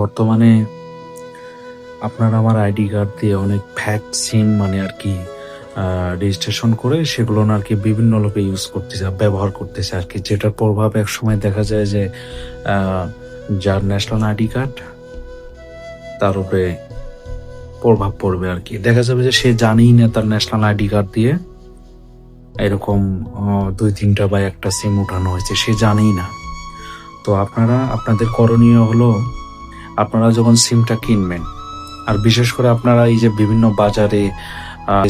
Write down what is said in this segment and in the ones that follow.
বর্তমানে আপনারা আমার আইডি কার্ড দিয়ে অনেক ফ্যাক সিম মানে আর কি রেজিস্ট্রেশন করে সেগুলো আর কি বিভিন্ন লোকে ইউজ করতেছে ব্যবহার করতেছে আর কি, যেটার প্রভাব এক সময় দেখা যায় যে যার ন্যাশনাল আইডি কার্ড তার উপরে প্রভাব পড়বে আর কি। দেখা যাবে যে সে জানেই না তার ন্যাশনাল আইডি কার্ড দিয়ে এরকম দুই তিনটা বা একটা সিম উঠানো হয়েছে, সে জানেই না। তো আপনারা, আপনাদের করণীয় হলো আপনারা যখন সিমটা কিনবেন, আর বিশেষ করে আপনারা এই যে বিভিন্ন বাজারে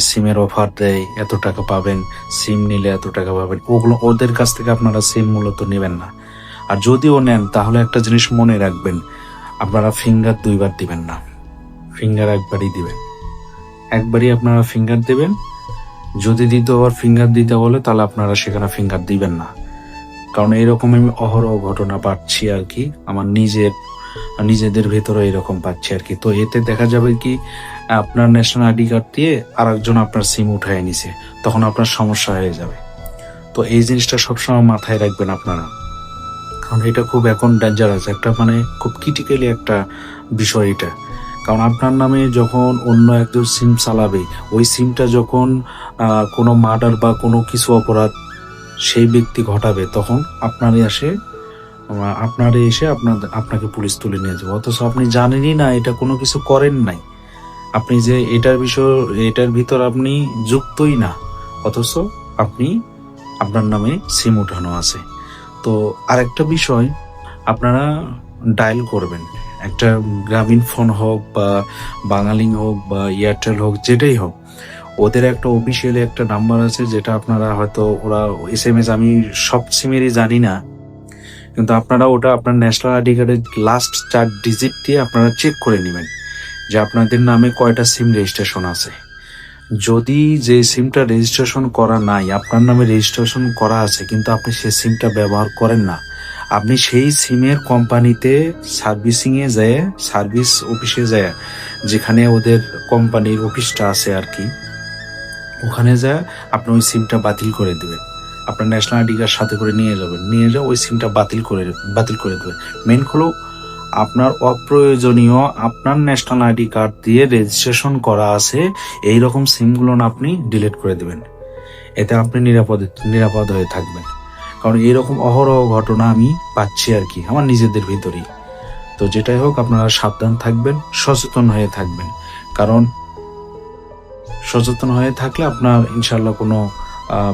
সিমের অফার দেয়, এত টাকা পাবেন, সিম নিলে এত টাকা পাবেন, ওগুলো, ওদের কাছ থেকে আপনারা সিম মূলত নেবেন না। আর যদিও নেন, তাহলে একটা জিনিস মনে রাখবেন, আপনারা ফিঙ্গার দুইবার দিবেন না। ফিঙ্গার একবারই দিবেন। একবারই আপনারা ফিঙ্গার দেবেন, যদি দ্বিতীয়বার ফিঙ্গার দিতে বলে, তাহলে আপনারা সেখানে ফিঙ্গার দিবেন না। কারণ এরকম আমি অহরহ ঘটনা পাচ্ছি আর কি, আমার নিজের নিজেদের ভেতরে এরকম পাচ্ছি আর কি। তো এতে দেখা যাবে কি, আপনার ন্যাশনাল আইডি কার্ড দিয়ে আরেকজন আপনার সিম উঠায় নিছে, তখন আপনার সমস্যা হয়ে যাবে। তো এই জিনিসটা সবসময় মাথায় রাখবেন আপনারা। কারণ এটা খুব এখন ডেঞ্জারাস একটা মানে খুব ক্রিটিক্যালি একটা বিষয় এটা। কারণ আপনার নামে যখন অন্য একজন সিম চালাবে, ওই সিমটা যখন কোনো মার্ডার বা কোনো কিছু অপরাধ সেই ব্যক্তি ঘটাবে, তখন আপনারই আসে আহ, আপনারই এসে আপনার আপনাকে পুলিশ তুলে নিয়ে যাবে। অথচ আপনি জানেনই না এটা কোনো কিছু করেন নাই। আপনি যে এটার বিষয় এটার ভিতর আপনি যুক্তই না। অথচ আপনি আপনার নামে সিম উঠানো আছে। তো আরেকটা বিষয় আপনারা ডায়াল করবেন। একটা গ্রামীণ ফোন হোক বা বাঙালি হোক বা এয়ারটেল হোক যেটাই হোক ওদের একটা অফিসিয়ালি একটা নাম্বার আছে যেটা আপনারা হয়তো ওরা এস এম এস আমি সব সিমেরই জানি না। কিন্তু আপনারা ওটা আপনার ন্যাশনাল আইডি কার্ডের লাস্ট চার ডিজিট দিয়ে আপনারা চেক করে নেবেন যে আপনাদের নামে কয়টা সিম রেজিস্ট্রেশন আছে। যদি যে সিমটা রেজিস্ট্রেশন করা নাই, আপনার নামে রেজিস্ট্রেশন করা আছে, কিন্তু আপনি সেই সিমটা ব্যবহার করেন না, আপনি সেই সিমের কোম্পানিতে সার্ভিসিংয়ে যায় সার্ভিস অফিসে যায়, যেখানে ওদের কোম্পানির অফিসটা আছে আর কি, ওখানে যায় আপনি ওই সিমটা বাতিল করে দিবেন। আপনার ন্যাশনাল আইডি কার্ড সাথে করে নিয়ে যাবেন। নিয়ে যাও, ওই সিমটা বাতিল করে বাতিল করে দেবেন মেন হলো, আপনার অপ্রয়োজনীয়, আপনার ন্যাশনাল আইডি কার্ড দিয়ে রেজিস্ট্রেশন করা আছে এই রকম সিমগুলো না আপনি ডিলিট করে দেবেন। এতে আপনি নিরাপদ নিরাপদ হয়ে থাকবেন। কারণ এরকম অহরহ ঘটনা আমি পাচ্ছি আর কি, আমার নিজেদের ভিতরেই। তো যেটাই হোক, আপনারা সাবধান থাকবেন, সচেতন হয়ে থাকবেন। কারণ, সচেতন হয়ে থাকলে আপনার ইনশাল্লাহ কোনো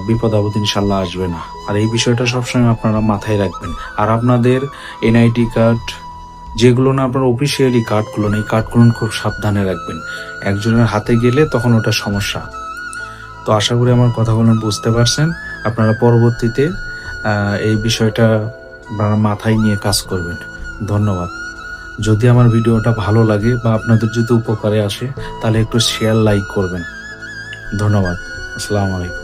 বিপদ আপদ ইনশাল্লাহ আসবে না। আর এই বিষয়টা সবসময় আপনারা মাথায় রাখবেন। আর আপনাদের এনআইটি কার্ড, যেগুলো না আপনার অফিসিয়ালি কার্ডগুলো নেই, কার্ডগুলো খুব সাবধানে রাখবেন। একজনের হাতে গেলে তখন ওটা সমস্যা। তো আশা করি আমার কথাগুলো বুঝতে পারছেন। আপনারা পরবর্তীতে এই বিষয়টা আপনারা মাথায় নিয়ে কাজ করবেন। ধন্যবাদ। যদি আমার ভিডিওটা ভালো লাগে বা আপনাদের যদি উপকারে আসে, তাহলে একটু শেয়ার লাইক করবেন। ধন্যবাদ। আসসালামু আলাইকুম।